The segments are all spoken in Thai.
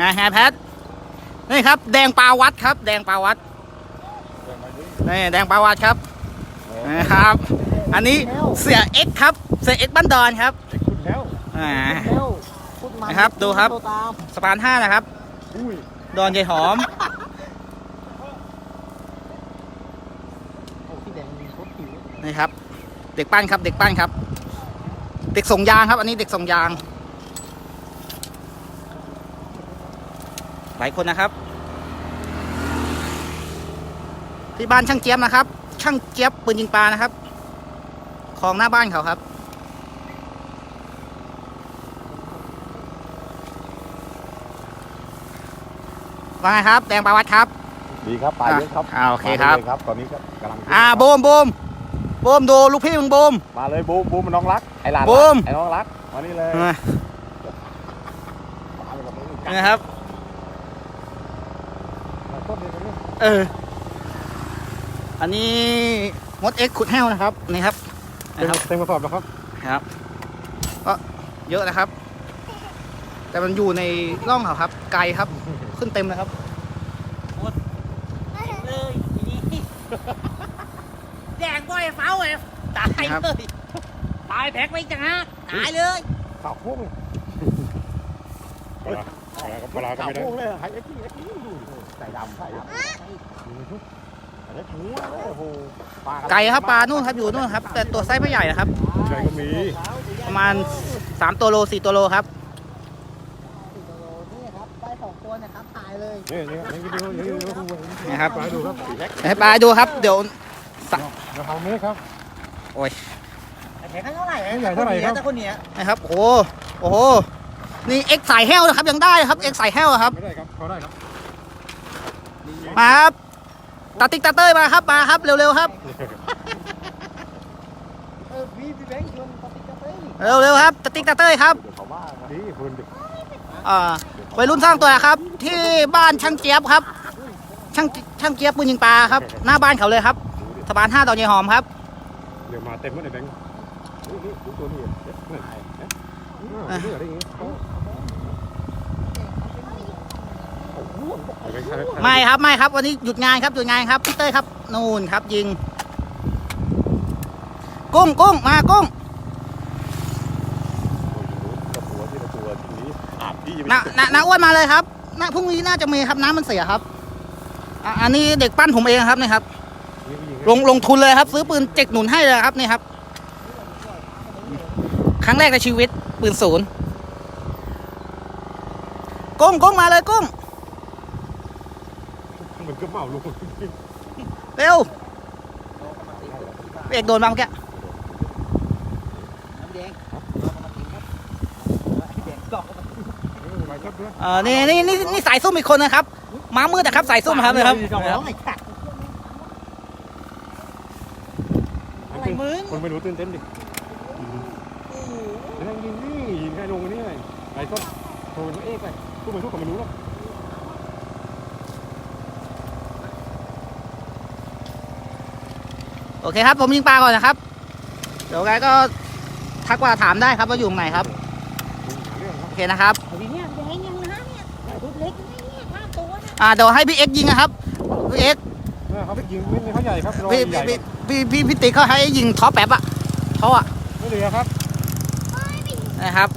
นะฮะแพทนี่ครับ แดงปลาวัดครับ แดงปลาวัดนี่แดงปลาวัดครับนะครับ อันนี้เสียเอ็กครับ เสียเอ็กบ้านดอนครับคุณแล้วอ่าเร็วพูดมันนะครับดูครับโตตามสะพานห้านะครับอุ้ยดอนยายหอมโอ้พี่แดงมีโคตรผิวนี่ครับ เด็กปั้นครับ เด็กปั้นครับ เด็กส่งยางครับ อันนี้เด็กส่งยาง หลายคนนะครับ ที่บ้านช่างเจี๊ยบนะครับ ช่างเจี๊ยบปืนยิงปลานะครับคลองหน้าบ้านเขาครับ ว่าไงครับ แดงปลาวัดครับ ดีครับปลาเยอะครับอ่าโอเคครับ มาลยครับตอนนี้ก็กำลังอ่าบูมบูมบูมดูลูกพี่มึงบูม มาเลยบูมบูมมันน้องรักไอ้หลานบูรักมไอ้น้องรักมานี่เลยอ่าปลาเลยแบบนี้นี่นะครับ มาต้นเดียวกัน เลยเออ อันนี้มดเอ็กขุดแห้วนะครับ นี่ครับนะครับเต็มกระสอบแล้วครับครับก็เยอะนะครับ แต่มันอยู่ในร่องเขาครับ ไกลครับ ขึ้นเต็มเลยครับเลยทีนี้แดงบ่อยเฝ้าเลยตายครับเลยตายแพ็กไม่จังฮะตายเลยข่าวพุ่ง ปลาปลาก็ไม่ได้ข่าวพุ่งเลยไฮเอ็กซ์เอ็กซ์ใส่ดำใส่ใส่หัวเลยโอ้โหปลาไกลครับปลานู่นครับอยู่นู่นครับ แต่ตัวไซส์ไม่ใหญ่นะครับใช่ก็มี ประมาณ3ตัวโล4ตัวโลครับนี่ครับได้สองตัวนะครับตายเลยนี่นี่นี่ดูนี่ดูนะครับปลาดูครับสีเล็กให้ปลาดูครับ เดี๋ยวเราทำนี้ครับแพ็กเท่าไหร่ใหญ่เท่าไหร่ครับแต่คนเนี้ยนะครับโอ้โหโอ้โห นี่เอ็กสายแห้วนะครับยังได้ครับเอ็กสายแห้วครับ ไม่ได้ครับเขาได้ครับมาครับตาติ๊กตาเต้ยมาครับมาครับเร็วๆครับ เออพี่พี่แบงค์ชวนปฏิกาเต้ยเร็วๆครับตาติ๊กตาเต้ยครับเดี๋ยวเขาว่าดีคุณดิอ่าวัยรุ่นสร้างตัวครับ ที่บ้านช่างเจี๊ยบครับ ช่างช่างเจี๊ยบปืนยิงปลาครับ หน้าบ้านเขาเลยครับสะพานห้าดอนยายหอมครับ เดี๋ยวมาเต็มแล้วในแบงค์นี่นี่ดูตัวนี้นี่นี่นี่อะไรอย่างงี้เอาไปใช้ไม่ครับไม่ครับ วันนี้หยุดงานครับหยุดงานครับพี่เต้ยครับนู่นครับยิง กุ้งกุ้งมากุ้งตัวที่ตัวที่นี้อาบที่นานานาอ้วนมาเลยครับนาพรุ่งนี้น่าจะมีครับน้ำมันเสียครับอะอันนี้เด็กปั้นผมเองครับนี่ครับ ลงลงทุนเลยครับ ซื้อปืนเจ็กหนุนให้เลยครับนี่ครับ ครั้งแรกในชีวิต ปืนศูนย์กุ้งกุ้งมาเลยกุ้งมันก็เมาลูกเร็วเอกโดนบ้างแกอน้ำแดงพี่แดงกอกเออนี่นี่นี่นี่สายซุ่มอีกคนนะครับ ม้ามืดนะครับ สายซุ่มครับนะครับสองร้อยค่ะอะไรมึงคนไม่รู้ตื่นเต้นดิ นั่งยิงนี่ยิงใครลงนี่ไอ้ต้นโทรเป็นเอกไปทุกคนทุกคนไม่รู้หรอกโอเคครับ ผมยิงปลาก่อนนะครับ เดี๋ยวไงก็ทักว่าถามได้ครับว่าอยู่ตรงไหนครับเรื่องครับโอเคนะครับพี่เนี่ยแดงยังนะเนี่ยทุบเล็กนะเนี่ยห้าตัวนะอ่าเดี๋ยวให้พี่เอ็กซ์ยิงนะครับ พี่เอ็กซ์เขาไปยิงไม่เขาใหญ่ครับพี่ใหญ่พี่พี่พี่พี่ติ๊กเขาให้ยิงท็อปแป๊บอะเขาอะไม่เหลือครับ นะครับ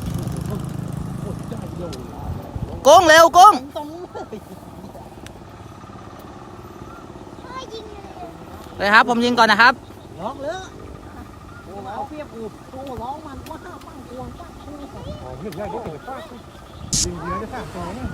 ก้งเร็วก้งเลยครับ ผมยิงก่อนนะครับร้องเลยเอาเพียบกูบโอ้ร้องมันว่าปังกวงปังกูอ๋อหนึ่งได้ก็เกิดป้ายิงเยิงได้สามตัวนะ